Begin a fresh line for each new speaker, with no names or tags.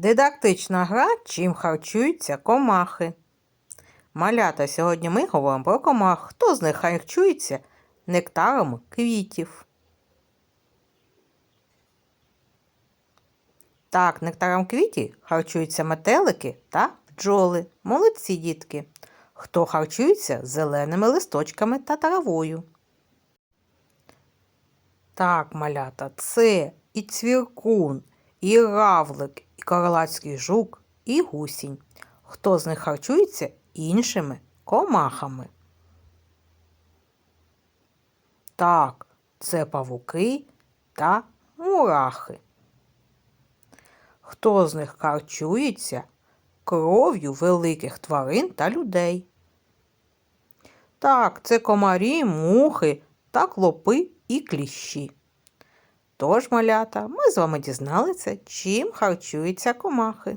Дидактична гра, чим харчуються комахи. Малята, сьогодні ми говоримо про комах. Хто з них харчується нектаром квітів? Так, нектаром квітів харчуються метелики та бджоли. Молодці дітки. Хто харчується зеленими листочками та травою? Так, малята, це і цвіркун, і равлик, і королацький жук, і гусінь. Хто з них харчується іншими комахами? Так, це павуки та мурахи. Хто з них харчується кров'ю великих тварин та людей? Так, це комарі, мухи та клопи і кліщі. Тож, малята, ми з вами дізналися, чим харчуються комахи.